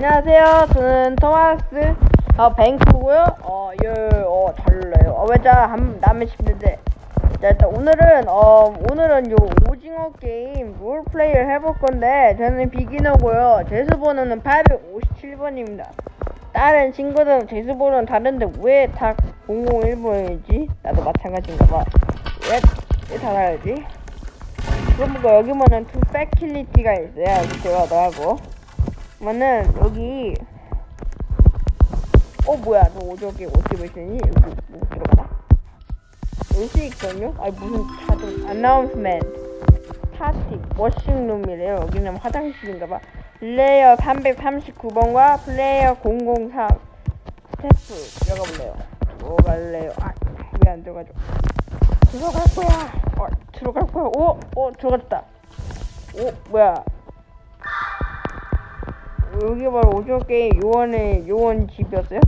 안녕하세요. 저는 토마스 어, 뱅크고요. 어, 예, 어, 달래요. 어, 왜자 한 남의 싶은데. 자, 일단 오늘은 어, 오늘은 요 오징어 게임 롤 플레이를 해볼 건데 저는 비기너고요. 제수 번호는 857번입니다. 다른 친구들은 제수 번호는 다른데 왜 다 001번이지? 나도 마찬가지인가 봐. 왜, 왜 달아야지? 그럼 뭐 여기 보면 투 패킬리티가 있어요. 여기 들어가고. 그러면은 여기 어 뭐야? 너 오저기 어떻게 보시니? 여기 뭐 들어가나? 여기 있거든요? 아니 무슨 자동 announcement. 파티 워싱룸이래요. 여기는 화장실인가봐. 플레이어 339번과 플레이어 003 스태프 들어가 볼래요. 들어갈래요? 아왜 안 들어가죠. 들어갈 거야. 어 들어갈 거야. 오어 들어갔다. 오 뭐야 여기 바로 오징어 게임 요원의 요원 집이었어요?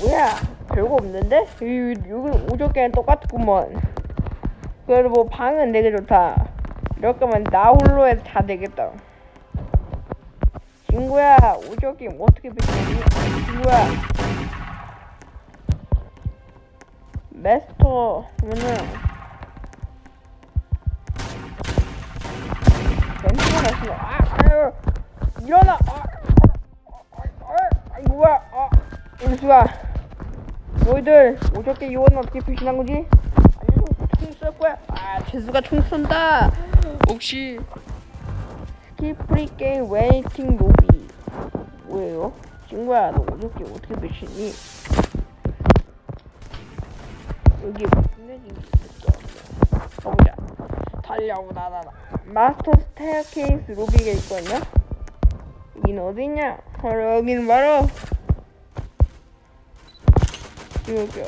뭐야 별거 없는데? 여기, 여기 오징어 게임 똑같구먼 그래도 뭐 방은 되게 좋다 거면 나 홀로 해도 다 되겠다 친구야 오징어 게임 어떻게 비치니? 친구야 메스터면은 멘트가 다시 아 아유 일어나! 아, 아, 아, 아, 아, 뭐야? 아, 임수가 너희들 오저께 요원은 어떻게 표시한 거지? 총쏠 거야. 아, 재수가 총 쏜다. 혹시 스키프리 게임 웨이팅 로비 뭐예요? 친구야, 너 오저께 어떻게 표시니? 여기 게 있어. 가보자. 달려오다 나나. 마스터 스테어케이스 로비가 있거든요. 여기는 어디냐? 바로 여기는 바로 찍을게요.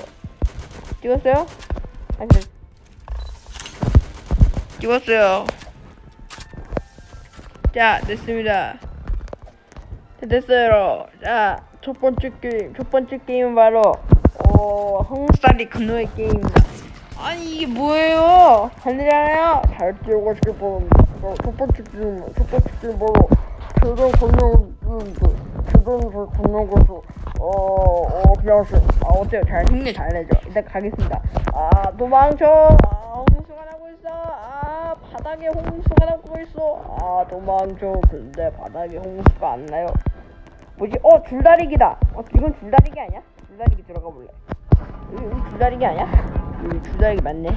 찍었어요? 아니, 찍었어요. 자, 됐습니다. 자, 됐어요. 자, 첫 번째 게임, 첫 번째 게임은 바로 어, 홍살이 그노의 게임입니다. 아니 이게 뭐예요? 달리잖아요. 잘 뛰고 싶은 첫 번째 게임, 첫 번째 게임 바로 최근 건너는 최근에서 건너가서 어어 그냥 아 어때요? 잘 힘내 잘 내죠. 일단 가겠습니다. 아 도망쳐. 아 홍수가 나고 있어. 아 바닥에 홍수가 나고 있어. 아 도망쳐. 근데 바닥에 홍수가 안 나요. 뭐지? 어 줄다리기다. 어 이건 줄다리기 아니야? 줄다리기 들어가 볼래. 여기, 여기 줄다리기 아니야? 여기 줄다리기 맞네.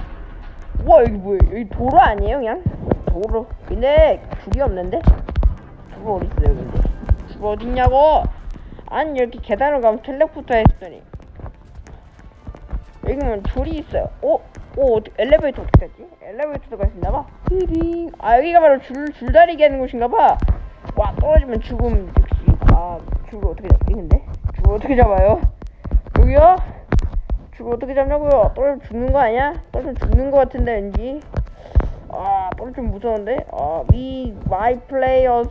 와 여기 뭐야? 여기 도로 아니에요 그냥? 도로. 근데 줄이 없는데? 줄 어디 있어요 근데? 줄 어딨냐고? 아니 이렇게 계단을 가면 텔레포터 했더니 여기는 줄이 있어요. 오, 오 어디- 엘리베이터 어떻게 하지? 엘리베이터가 있나봐. 히링. 아 여기가 바로 줄 줄다리기 하는 곳인가봐. 와 떨어지면 죽음 역시. 아 줄을 어떻게 잡지 근데? 줄 어떻게 잡아요? 여기요? 줄 어떻게 잡냐고요? 떨어지면 죽는 거 아니야? 떨어지면 죽는 거 같은데 왠지. 아 떨어지면 무서운데? 아 we my players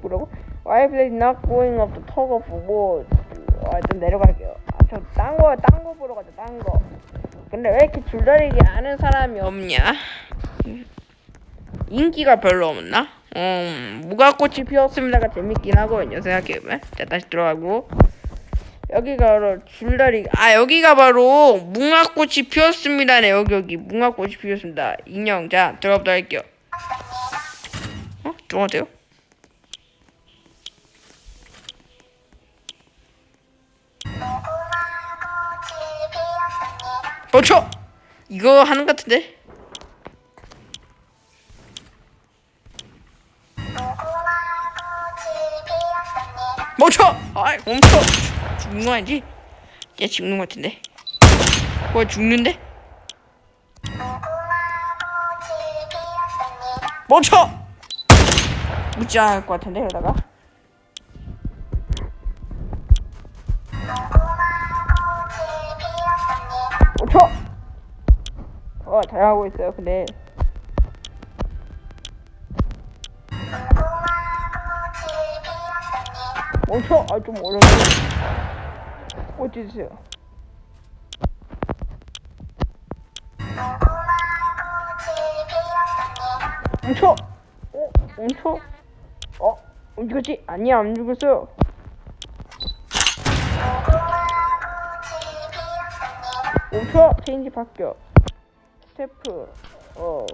뭐라고? My players not going up the tug of war. 아 일단 내려갈게요. 아 저 딴 거 딴 거 보러 가자 딴 거. 근데 왜 이렇게 줄다리기 아는 사람이 없냐? 인기가 별로 없나? 음, 무가꽃이 피었습니다가 재밌긴 하거든요, 생각해보면. 자, 다시 들어가고. 여기가 바로 줄다리, 아, 여기가 바로 무궁꽃이 피었습니다 네, 여기, 여기. 무궁꽃이 피었습니다. 인형, 자, 들어가보도록 할게요. 어? 들어가도 돼요? 멈춰! 이거 하는 것 같은데? 멈춰! 아이 멈춰! 죽는 거 아니지? 얘 죽는 거 같은데? 뭐 죽는데? 멈춰! 묻지 않을 것 같은데 이러다가 멈춰! 어 잘하고 있어요 근데 멈춰! 아좀 어려운 데 어찌주세요 멈춰! 어? 멈춰? 어? 어, 죽었지? 아니야 안 죽었어. 멈춰 체인지 바뀌어. 스태프 어.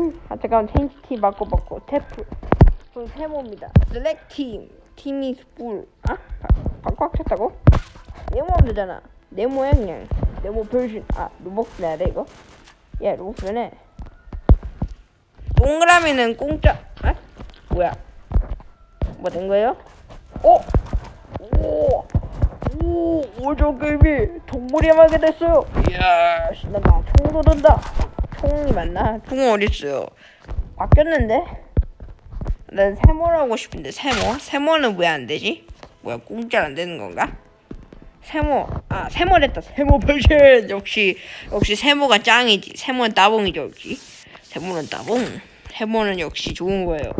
아, 아 잠깐 체인지 티 바꿔 바꿔 테프. 그 세모입니다. select 팀 팀이 풀. 아 바꿔 켰다고? 네모 하면 되잖아. 네모야 그냥. 네모 version. 아 로벅스 내야 돼 이거? 야 로벅스 내. 동그라미는 공짜. 아 뭐야? 뭐 된 거예요? 어? 오! 오! 오저 게임이 동물이 하게 됐어요. 이야 신난다. 총도 든다. 총이 맞나? 총은 어딨어요? 바뀌었는데? 난 세모라고 싶은데 세모? 세모는 왜 안 되지? 뭐야 공짜 안 되는 건가? 세모 아 세모랬다 세모 벌션 역시 역시 세모가 짱이지 세모는 따봉이죠 역시 세모는 따봉 세모는 역시 좋은 거예요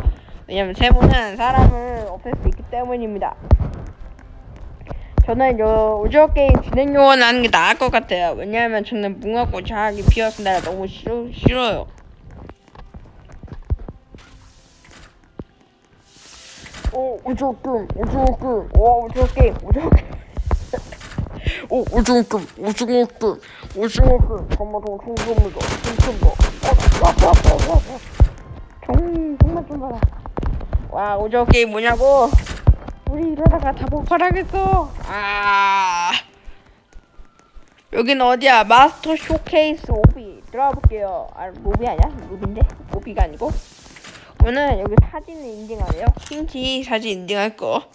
왜냐면 세모는 사람을 없앨 수 있기 때문입니다 저는 요 오징어 게임 진행 요원 하는 게 나을 것 같아요. 왜냐하면 저는 무궁화꽃 자기 피었습니다. 너무 싫어, 싫어요. 오 오징어 게임 오징어 게임. 와 오징어 게임 오징어 게임. 오 오징어 게임 오징어 게임 오징어 게임. 정말 정말 충분합니다. 충분합니다. 정 정말 좀 봐라 와 오징어 게임 뭐냐고 우리 이러다가 다 폭발하겠어 아 여긴 어디야 마스터 쇼케이스 오비 들어가 볼게요 아 로비 아니야 로비인데 오비가 아니고 오늘 여기 사진을 인증하래요. 힌지 사진 인증할 거.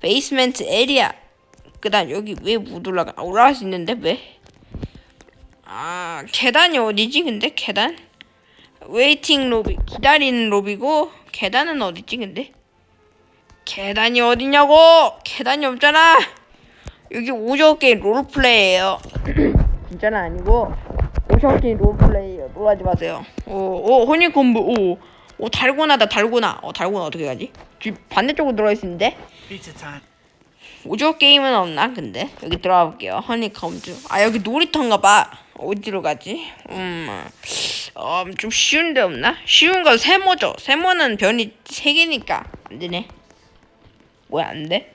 베이스멘트 에리아. 그다음 여기 왜 못 올라가? 아, 올라갈 수 있는데 왜? 아 계단이 어디지? 근데 계단? 웨이팅 로비 기다리는 로비고 계단은 어디지? 근데 계단이 어디냐고? 계단이 없잖아. 여기 오징어 게임 롤플레이예요. 진짜는 아니고 오징어 게임 롤플레이예요. 놀라지 마세요. 오오 허니콤보 오. 오 달고나다 달고나 어 달고나 어떻게 가지? 지 반대쪽으로 들어가 있는데 Pizza time. 오징어 게임은 없나 근데 여기 들어가 볼게요 허니컴즈 아 여기 놀이터인가 봐 어디로 가지? 음좀 쉬운 데 없나? 쉬운 건 세모죠 세모는 변이 세 개니까 안 되네 뭐야 안 돼?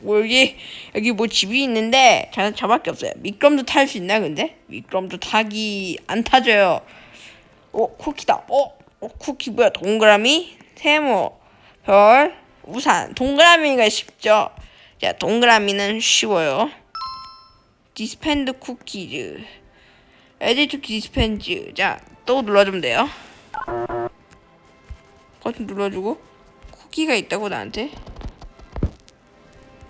뭐 여기 여기 뭐 집이 있는데 저, 저밖에 없어요. 미끄럼도 탈 수 있나 근데? 미끄럼도 타기 안 타져요. 어 쿠키다. 어? 어 쿠키 뭐야? 동그라미? 세모 별 우산. 동그라미가 쉽죠? 자 동그라미는 쉬워요. 디스펜드 쿠키즈. 에디트 디스펜즈. 자또 눌러주면 돼요. 버튼 눌러주고. 쿠키가 있다고 나한테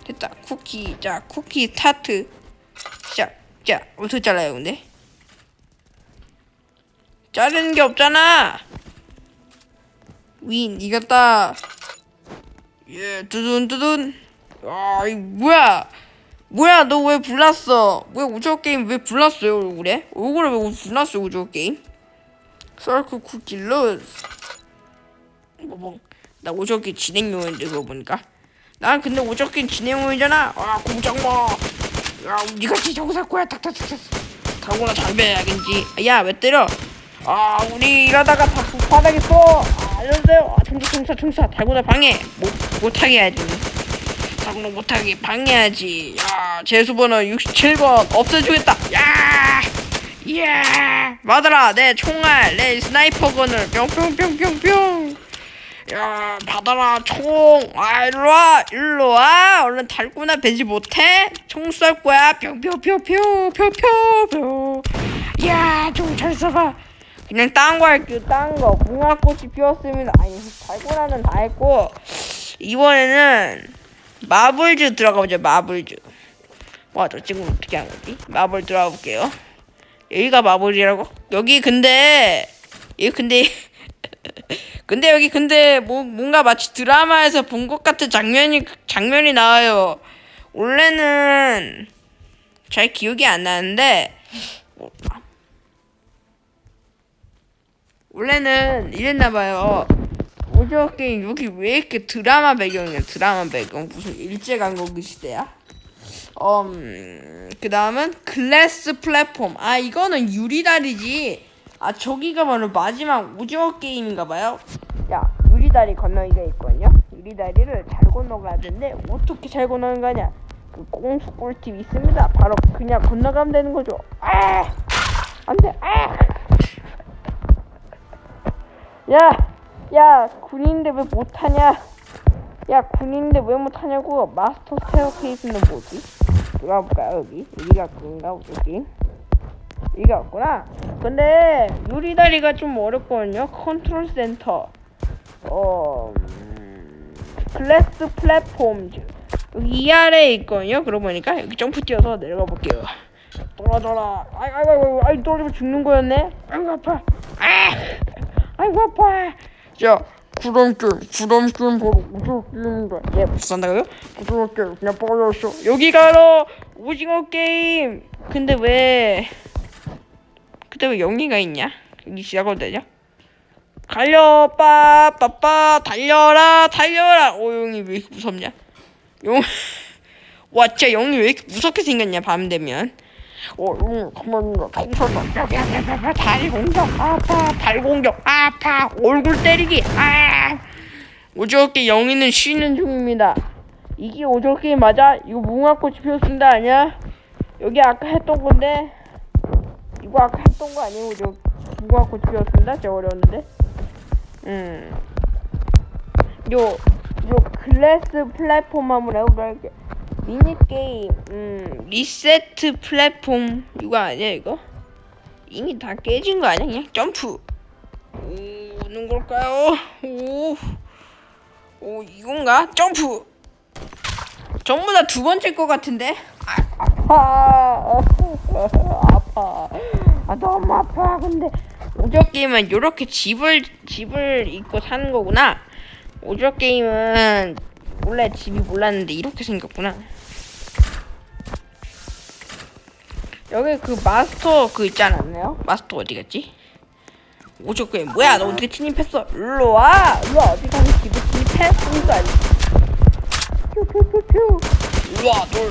됐다. 쿠키. 자 쿠키 타트. 자자 어떻게 잘라요 근데. 자르는 게 없잖아! 윈 이겼다. 예 두둔 두둔. 아이 뭐야? 뭐야 너 왜 불났어? 왜 오징어 게임 왜 불났어요 얼굴에? 얼굴에 왜 불났어 오징어 게임? 썰크 쿠키 러스 뭐뭐나 오징어 게임 진행용인데 그거 보니까 난 근데 오징어 게임 진행용이잖아. 아 공장마 야 니같이 정살 거야. 탁탁탁탁. 가고나 장배야겠지. 야 왜 때려? 아 우리 이러다가 다 바닥했어 아, 알려주세요. 아 청사 청사 청사. 달고나 방해. 못 못하게 해야지. 달고나 못하게 방해하지. 야 제수번호 67번 없애주겠다. 야! 이야! 받아라. 내 총알 내 스나이퍼건을 뿅뿅뿅뿅뿅 야 받아라 총 아 일로와 일로와. 얼른 달고나 배지 못해? 총 쏠 거야. 뿅뿅뿅뿅 뿅뿅뿅 야총 잘 쏴봐. 그냥 딴 거 할게요 딴거. 무궁화꽃이 피었습니다 아니 달고나는 다 했고. 이번에는 마블즈 들어가 보자 마블즈. 와저 친구는 어떻게 한 거지? 마블 들어가 볼게요. 여기가 마블이라고? 여기 근데 여기 근데 근데 여기 근데 뭐 뭔가 마치 드라마에서 본 것 같은 장면이 장면이 나와요 원래는 잘 기억이 안 나는데 뭐, 원래는 이랬나 봐요. 오징어 게임 여기 왜 이렇게 드라마 배경이야 드라마 배경 무슨 일제 강점기 시대야? 음, 그 다음은 글래스 플랫폼. 아, 이거는 유리다리지. 아, 저기가 바로 마지막 오징어 게임인가 봐요. 야, 유리다리 건너기가 있거든요. 유리다리를 잘 건너가야 되는데, 어떻게 잘 건너는 거냐? 그 꽁수 꿀팁 있습니다. 바로 그냥 건너가면 되는 거죠. 아! 안 돼, 아! 야! 야, 군인인데 왜 못하냐? 야, 군인인데 왜 못하냐고? 마스터 스테어 케이스는 뭐지? 들어가 볼까요, 여기? 여기가 그건가, 여기? 여기가 없구나. 근데, 유리다리가 좀 어렵거든요. 컨트롤 센터. 어, 음, 글래스 플랫폼즈. 여기 이 아래에 있거든요. 그러고 보니까, 여기 점프 뛰어서 내려가 볼게요. 돌아. 아이, 아이, 아이, 아이, 떨어지면 죽는 거였네? 아이고, 아파. 아! 아이고, 아파. 자, 구름길, 구름길 바로 오징어게임인가? 예, 무슨 한다고요? 오징어게임 그냥 빠졌어. 여기가 바로 오징어 게임. 근데 왜? 근데 왜 영리가 있냐? 여기 시작하면 되냐? 달려, 빠빠빠, 달려라, 달려라. 오, 영이 왜 이렇게 무섭냐? 영, 와, 진짜 영이 왜 이렇게 무섭게 생겼냐? 밤 되면. 어, 응, 가만히. 총선다. 다리 공격, 아파. 발 공격, 아파. 얼굴 때리기, 아. 오저께 영희는 쉬는 중입니다. 이게 오저께 맞아? 이거 무궁화꽃이 피었습니다, 아니야? 여기 아까 했던 건데. 이거 아까 했던 거 아니에요, 오저? 무궁화꽃이 피었습니다. 진짜 어려웠는데. 음. 요, 요 글래스 플랫폼 한번 해볼게. 미니게임, 음, 리세트 플랫폼, 이거 아니야, 이거? 이미 다 깨진 거 아니야, 그냥? 점프. 오, 오는 걸까요? 오, 오, 이건가? 점프. 전부 다 두 번째 거 같은데? 아, 아파. 아파. 아, 너무 아파. 근데, 오저 게임은 요렇게 집을, 집을 입고 사는 거구나. 오저 게임은 원래 집이 몰랐는데 이렇게 생겼구나. 여기 그 마스터 그 있지 않았나요? 마스터 어디 갔지? 오저 게임 뭐야? 너 어떻게 침입했어? 일로 와! 와 어디 가서 집에 침입해? 그거 아니? 퓨퓨퓨퓨 일로 와! 널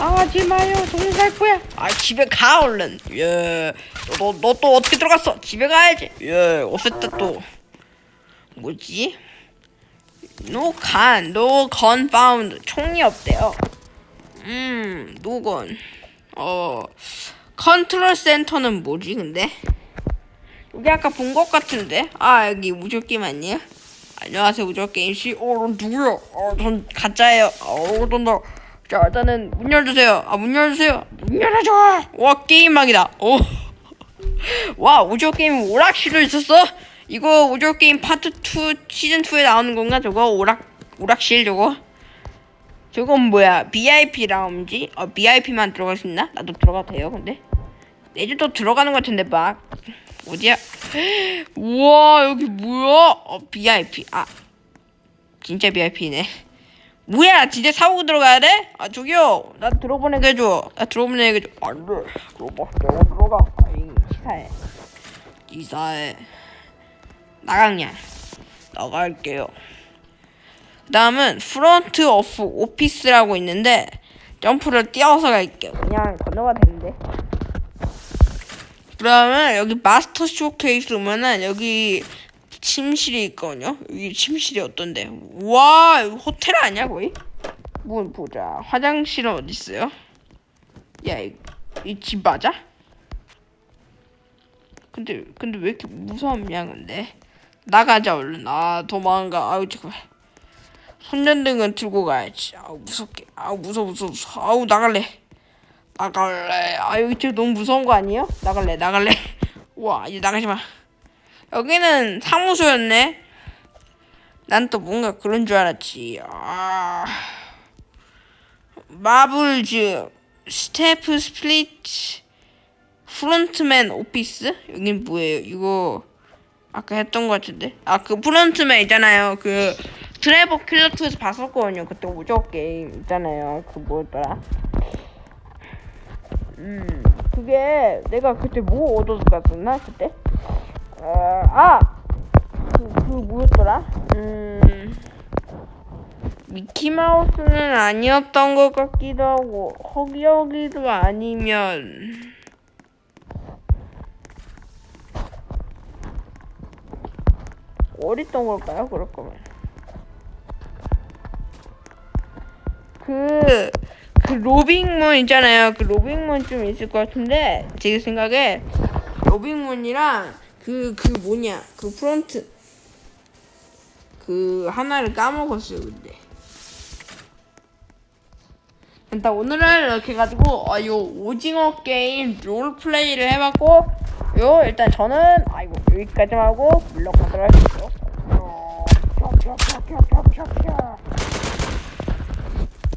아, 하지 마요 동생 살 거야 아 집에 가 얼른 예너 너 또 어떻게 들어갔어? 집에 가야지 예 어쨌든 또 뭐지? No gun, no gun found. 총이 없대요. 음, gun. 어, 컨트롤 센터는 뭐지, 근데? 여기 아까 본 것 같은데? 아, 여기 우주게임 아니에요? 안녕하세요, 우주게임 씨. 어, 넌 누구야? 어, 전 가짜예요. 어, 넌 너. 자, 일단은 문 열주세요. 아, 문 열주세요. 문 열어줘. 와, 게임망이다. 오. 와, 우주 게임 오락실도 있었어? 이거 오조 게임 파트 2 시즌 2에 나오는 건가 저거 오락 오락실 저거 저건 뭐야 VIP 라운지 어 VIP만 들어갈 수 있나 나도 들어가도 돼요 근데 내주도 들어가는 것 같은데 막 어디야 우와 여기 뭐야 어 VIP 아 진짜 VIP네 뭐야? 진짜 사오고 들어가야 돼? 아 저기요. 나 들어보내게 해줘. 나 들어보내게 해줘. 안돼. 들어봐 내가 들어가. 아이 기사해. 기사해. 나강냐 나갈게요. 그 다음은 프론트 오프 오피스라고 있는데 점프를 뛰어서 갈게요. 그냥 건너가 되는데. 그 다음에 여기 마스터 쇼케이스 오면은 여기 침실이 있거든요? 여기 침실이 어떤데? 와 호텔 아니야 거의? 뭐 보자. 화장실은 어디 있어요? 야 이 집 맞아? 근데 근데 왜 이렇게 무섭냐 근데? 나가자 얼른. 아 도망가. 아우 잠깐만. 손전등은 들고 가야지. 아우 무섭게. 아우 무서워 무서워 무서워. 아우 나갈래. 나갈래. 아 여기 진짜 너무 무서운 거 아니에요? 나갈래 나갈래. 우와 이제 나가지 마 여기는 사무소였네. 난 또 뭔가 그런 줄 알았지. 아. 마블즈 스태프 스플릿 프론트맨 오피스? 여긴 뭐예요? 이거 아까 했던 것 같은데? 아 그 프론트맨 있잖아요. 그 드라이버 킬러 2에서 봤었거든요. 그때 오적 게임 있잖아요. 그 뭐였더라. 음 그게 내가 그때 뭐 얻어서 갔었나 그때 어아그 그, 그 뭐였더라? 음 미키마우스는 아니었던 것 같기도 하고 허기허기도 아니면 어딨던 걸까요? 그럴 거면 그, 그 로빙문 있잖아요. 그 로빙문 좀 있을 것 같은데 제 생각에 로빙문이랑 그, 그 뭐냐 그 프론트. 그 하나를 까먹었어요 근데. 일단 오늘은 이렇게 해가지고 어, 요 오징어 게임 롤플레이를 해봤고 요 일단 저는 아이고 여기까지만 하고 물러가도록 할게요. 어, 펴펴 펴 펴 펴 펴